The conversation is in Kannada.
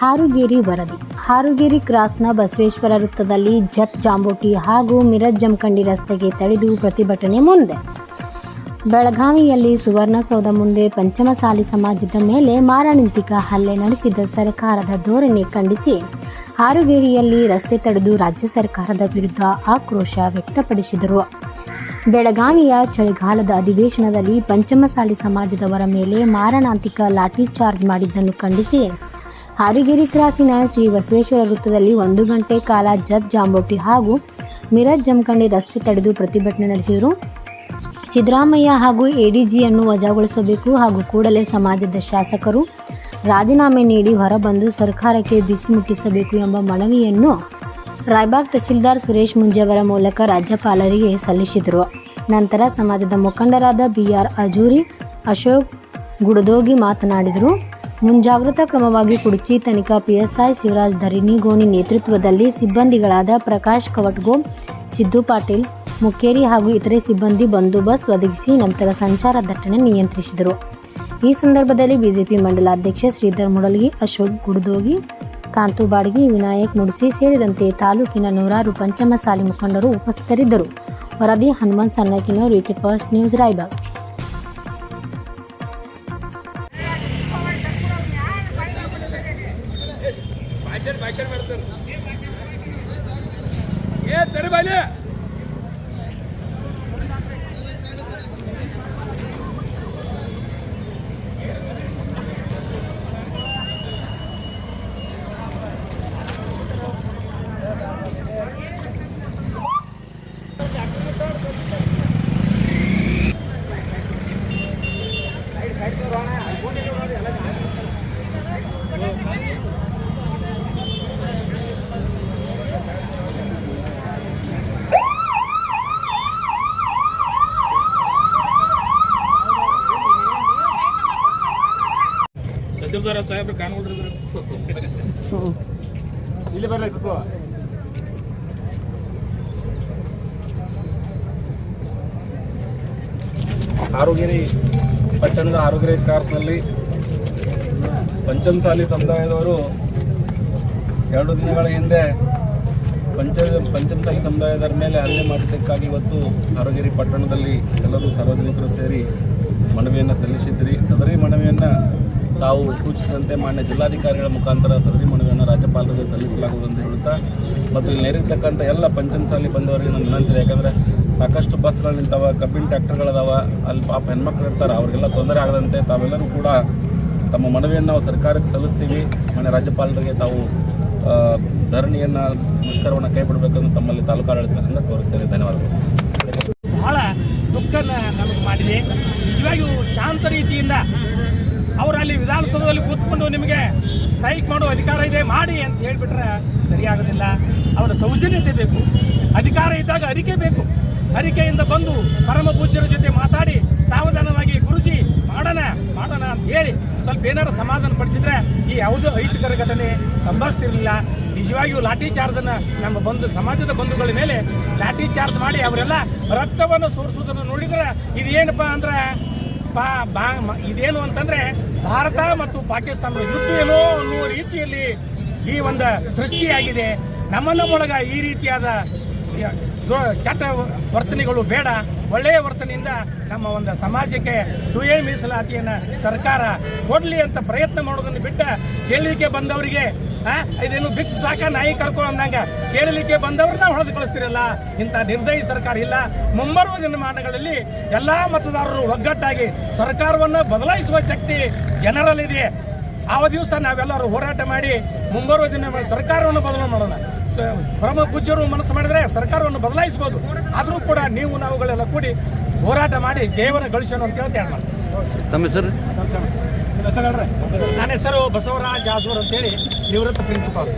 ಹಾರುಗೇರಿ ವರದಿ. ಹಾರುಗೇರಿ ಕ್ರಾಸ್ನ ಬಸವೇಶ್ವರ ವೃತ್ತದಲ್ಲಿ ಜತ್ ಜಾಂಬೋಟಿ ಹಾಗೂ ಮಿರಜ್ ಜಮಖಂಡಿ ರಸ್ತೆಗೆ ತಡೆದು ಪ್ರತಿಭಟನೆ ಮುಂದೆ. ಬೆಳಗಾವಿಯಲ್ಲಿ ಸುವರ್ಣಸೌಧ ಮುಂದೆ ಪಂಚಮಸಾಲಿ ಸಮಾಜದ ಮೇಲೆ ಮಾರಣಾಂತಿಕ ಹಲ್ಲೆ ನಡೆಸಿದ ಸರ್ಕಾರದ ಧೋರಣೆ ಖಂಡಿಸಿ, ಹಾರುಗೇರಿಯಲ್ಲಿ ರಸ್ತೆ ತಡೆದು ರಾಜ್ಯ ಸರ್ಕಾರದ ವಿರುದ್ಧ ಆಕ್ರೋಶ ವ್ಯಕ್ತಪಡಿಸಿದರು. ಬೆಳಗಾವಿಯ ಚಳಿಗಾಲದ ಅಧಿವೇಶನದಲ್ಲಿ ಪಂಚಮಸಾಲಿ ಸಮಾಜದವರ ಮೇಲೆ ಮಾರಣಾಂತಿಕ ಲಾಠಿ ಚಾರ್ಜ್ ಮಾಡಿದ್ದನ್ನು ಖಂಡಿಸಿ ಹಾರಿಗೇರಿ ಕ್ರಾಸಿನ ಶ್ರೀ ಬಸವೇಶ್ವರ ವೃತ್ತದಲ್ಲಿ ಒಂದು ಗಂಟೆ ಕಾಲ ಜತ್ ಜಾಂಬೋಟಿ ಹಾಗೂ ಮಿರಜ್ ಜಮಖಂಡಿ ರಸ್ತೆ ತಡೆದು ಪ್ರತಿಭಟನೆ ನಡೆಸಿದರು. ಸಿದ್ದರಾಮಯ್ಯ ಹಾಗೂ ಎಡಿಜಿಯನ್ನು ವಜಾಗೊಳಿಸಬೇಕು ಹಾಗೂ ಕೂಡಲೇ ಸಮಾಜದ ಶಾಸಕರು ರಾಜೀನಾಮೆ ನೀಡಿ ಹೊರಬಂದು ಸರ್ಕಾರಕ್ಕೆ ಬಿಸಿ ಮುಟ್ಟಿಸಬೇಕು ಎಂಬ ಮನವಿಯನ್ನು ರಾಯ್ಬಾಗ್ ತಹಸೀಲ್ದಾರ್ ಸುರೇಶ್ ಮುಂಜಾವರ ಮೂಲಕ ರಾಜ್ಯಪಾಲರಿಗೆ ಸಲ್ಲಿಸಿದರು. ನಂತರ ಸಮಾಜದ ಮುಖಂಡರಾದ ಬಿ ಆರ್ ಅಜೂರಿ, ಅಶೋಕ್ ಗುಡದೋಗಿ ಮಾತನಾಡಿದರು. ಮುಂಜಾಗ್ರತಾ ಕ್ರಮವಾಗಿ ಕುಡುಚಿ ತನಿಖಾ ಪಿಎಸ್ಐ ಶಿವರಾಜ್ ಧರಿನಿಗೋಣಿ ನೇತೃತ್ವದಲ್ಲಿ ಸಿಬ್ಬಂದಿಗಳಾದ ಪ್ರಕಾಶ್ ಕವಟ್ಗೋ, ಸಿದ್ದು ಪಾಟೀಲ್, ಮುಕ್ಕೇರಿ ಹಾಗೂ ಇತರೆ ಸಿಬ್ಬಂದಿ ಬಂದೋಬಸ್ತ್ ಒದಗಿಸಿ ನಂತರ ಸಂಚಾರ ದಟ್ಟಣೆ ನಿಯಂತ್ರಿಸಿದರು. ಈ ಸಂದರ್ಭದಲ್ಲಿ ಬಿಜೆಪಿ ಮಂಡಲಾಧ್ಯಕ್ಷ ಶ್ರೀಧರ್ ಮುಡಲ್ಗಿ ಅಶೋಕ್ ಗುಡ್ದೋಗಿ, ಕಾಂತು ಬಾಡ್ಗಿ, ವಿನಾಯಕ್ ಮುಡಿಸಿ ಸೇರಿದಂತೆ ತಾಲೂಕಿನ ನೂರಾರು ಪಂಚಮಸಾಲಿ ಮುಖಂಡರು ಉಪಸ್ಥಿತರಿದ್ದರು. ವರದಿ ಹನುಮಂತ್ ಸಣ್ಣಕಿನವರು ರೀಟಿ ಫಸ್ಟ್ ನ್ಯೂಸ್, ರಾಯಬಾಗ್. ಭಾಷಣ ಭಾಷಣ ಮಾಡ್ತಾರೆ. ಏ ತರಿ ತಹಸೀಲ್ದಾರ ಸಾಹೇಬ್ರು ಕಾನ್ಕೊಳ್ರಿ ಇಲ್ಲಿ ಬರ್ಬೇಕು ಆರೋಗ್ಯರಿ ಪಟ್ಟಣದ ಆರೋಗ್ಯ ಕಾರ್ಸ್ನಲ್ಲಿ ಪಂಚಮಸಾಲಿ ಸಮುದಾಯದವರು ಎರಡು ದಿನಗಳ ಹಿಂದೆ ಪಂಚ ಪಂಚಮಸಾಲಿ ಸಮುದಾಯದವರ ಮೇಲೆ ಹಲ್ಲೆ ಮಾಡಿದ್ದಕ್ಕಾಗಿ ಇವತ್ತು ಆರೋಗ್ಯರಿ ಪಟ್ಟಣದಲ್ಲಿ ಎಲ್ಲರೂ ಸಾರ್ವಜನಿಕರು ಸೇರಿ ಮನವಿಯನ್ನು ಸಲ್ಲಿಸಿದ್ರಿ. ಸದರಿ ಮನವಿಯನ್ನು ತಾವು ಸೂಚಿಸಿದಂತೆ ಮಾನ್ಯ ಜಿಲ್ಲಾಧಿಕಾರಿಗಳ ಮುಖಾಂತರ ಸದರಿ ಮನವಿಯನ್ನು ರಾಜ್ಯಪಾಲರಿಗೆ ಸಲ್ಲಿಸಲಾಗುವುದು ಅಂತ ಹೇಳುತ್ತಾ, ಮತ್ತು ಇಲ್ಲಿ ನೆರೆದಿರ್ತಕ್ಕಂಥ ಎಲ್ಲ ಪಂಚಮಸಾಲಿ ಬಂದವರಿಗೆ ನನ್ನ ವಿನಂತಿ, ಯಾಕಂದರೆ ಸಾಕಷ್ಟು ಬಸ್ಗಳು ನಿಂತಾವ ಕಬ್ಬಿನ ಟ್ಯಾಕ್ಟರ್ಗಳದಾವ ಅಲ್ಲಿ ಪಾಪ ಹೆಣ್ಮಕ್ಳು ಇರ್ತಾರೆ, ಅವರಿಗೆಲ್ಲ ತೊಂದರೆ ಆಗದಂತೆ ತಾವೆಲ್ಲರೂ ಕೂಡ ತಮ್ಮ ಮನವಿಯನ್ನು ನಾವು ಸರ್ಕಾರಕ್ಕೆ ಸಲ್ಲಿಸ್ತೀವಿ. ಮಾನ್ಯ ರಾಜ್ಯಪಾಲರಿಗೆ ತಾವು ಧರಣಿಯನ್ನು, ಮುಷ್ಕರವನ್ನು ಕೈ ಬಿಡಬೇಕಂತ ತಮ್ಮಲ್ಲಿ ತಾಲೂಕು ಆಡಳಿತದಿಂದ ಕೋರುತ್ತೇನೆ. ಧನ್ಯವಾದಗಳು. ಬಹಳ ದುಃಖನ ನಮಗೆ ಮಾಡಿದೆ. ನಿಜವಾಗಿಯೂ ಶಾಂತ ರೀತಿಯಿಂದ ಅವರು ಅಲ್ಲಿ ವಿಧಾನಸೌಧದಲ್ಲಿ ಕೂತ್ಕೊಂಡು ನಿಮಗೆ ಸ್ಟ್ರೈಕ್ ಮಾಡೋ ಅಧಿಕಾರ ಇದೆ, ಮಾಡಿ ಅಂತ ಹೇಳಿಬಿಟ್ರೆ ಸರಿಯಾಗೋದಿಲ್ಲ. ಅವರ ಸೌಜನ್ಯತೆ ಬೇಕು. ಅಧಿಕಾರ ಇದ್ದಾಗ ಅರಿಕೆ ಬೇಕು. ಅರಿಕೆಯಿಂದ ಬಂದು ಪರಮ ಪೂಜ್ಯರ ಜೊತೆ ಮಾತಾಡಿ, ಸಾವಧಾನವಾಗಿ ಗುರುಜಿ, ಮಾಡೋಣ ಮಾಡೋಣ ಅಂತ ಹೇಳಿ ಸ್ವಲ್ಪ ಏನಾರು ಸಮಾಧಾನ ಪಡಿಸಿದ್ರೆ ಈ ಯಾವುದೋ ಅಹಿತಕರ ಘಟನೆ ಸಂಭವಿಸ್ತಿರಲಿಲ್ಲ. ನಿಜವಾಗಿಯೂ ಲಾಠಿ ಚಾರ್ಜನ್ನು ನಮ್ಮ ಬಂಧು, ಸಮಾಜದ ಬಂಧುಗಳ ಮೇಲೆ ಲಾಠಿ ಚಾರ್ಜ್ ಮಾಡಿ ಅವರೆಲ್ಲ ರಕ್ತವನ್ನು ಸೋರಿಸೋದನ್ನು ನೋಡಿದ್ರೆ ಇದೇನಪ್ಪ ಅಂದ್ರೆ ಬಾ ಮ- ಇದೇನು ಅಂತಂದ್ರೆ ಭಾರತ ಮತ್ತು ಪಾಕಿಸ್ತಾನದ ಯುದ್ಧ ಏನೋ ಅನ್ನುವ ರೀತಿಯಲ್ಲಿ ಈ ಒಂದು ಸೃಷ್ಟಿಯಾಗಿದೆ. ನಮ್ಮನ್ನ ಒಳಗ ಈ ರೀತಿಯಾದ ಕೆಟ್ಟ ವರ್ತನೆಗಳು ಬೇಡ. ಒಳ್ಳೆಯ ವರ್ತನೆಯಿಂದ ನಮ್ಮ ಒಂದು ಸಮಾಜಕ್ಕೆ ಎ ಮೀಸಲಾತಿಯನ್ನು ಸರ್ಕಾರ ಕೊಡಲಿ ಅಂತ ಪ್ರಯತ್ನ ಮಾಡೋದನ್ನು ಬಿಟ್ಟ ಕೇಳಲಿಕ್ಕೆ ಬಂದವರಿಗೆ ಇದೇನು ಭಿಕ್ಷ ಸಾಕ ನಾಯಿ ಕರ್ಕೊ ಅಂದಂಗ? ಕೇಳಲಿಕ್ಕೆ ಬಂದವ್ರನ್ನ ಹೊಡೆದು ಕಳಿಸ್ತಿರಲ್ಲ? ಇಂಥ ನಿರ್ದಯಿ ಸರ್ಕಾರ ಇಲ್ಲ. ಮುಂಬರುವ ದಿನಮಾನಗಳಲ್ಲಿ ಎಲ್ಲಾ ಮತದಾರರು ಒಗ್ಗಟ್ಟಾಗಿ ಸರ್ಕಾರವನ್ನು ಬದಲಾಯಿಸುವ ಶಕ್ತಿ ಜನರಲ್ಲಿದೆ. ಆ ದಿವಸ ನಾವೆಲ್ಲರೂ ಹೋರಾಟ ಮಾಡಿ ಮುಂಬರುವ ದಿನ ಸರ್ಕಾರವನ್ನು ಬದಲಾವಣೆ ಮಾಡೋಣ. ಪ್ರಮ ಪೂಜ್ಯರು ಮನಸ್ಸು ಮಾಡಿದ್ರೆ ಸರ್ಕಾರವನ್ನು ಬದಲಾಯಿಸಬಹುದು. ಆದರೂ ಕೂಡ ನೀವು ನಾವುಗಳೆಲ್ಲ ಕೂಡಿ ಹೋರಾಟ ಮಾಡಿ ಜೀವನ ಗಳಿಸೋಣ ಅಂತ ಹೇಳ್ತೇನೆ ನಾನು ತಮ್ಮ ಹೆಸರು? ನನ್ನ ಹೆಸರು ಬಸವರಾಜ್ ಆಜೂರ್ ಅಂತೇಳಿ ನಿವೃತ್ತ ಪ್ರಿನ್ಸಿಪಾಲ್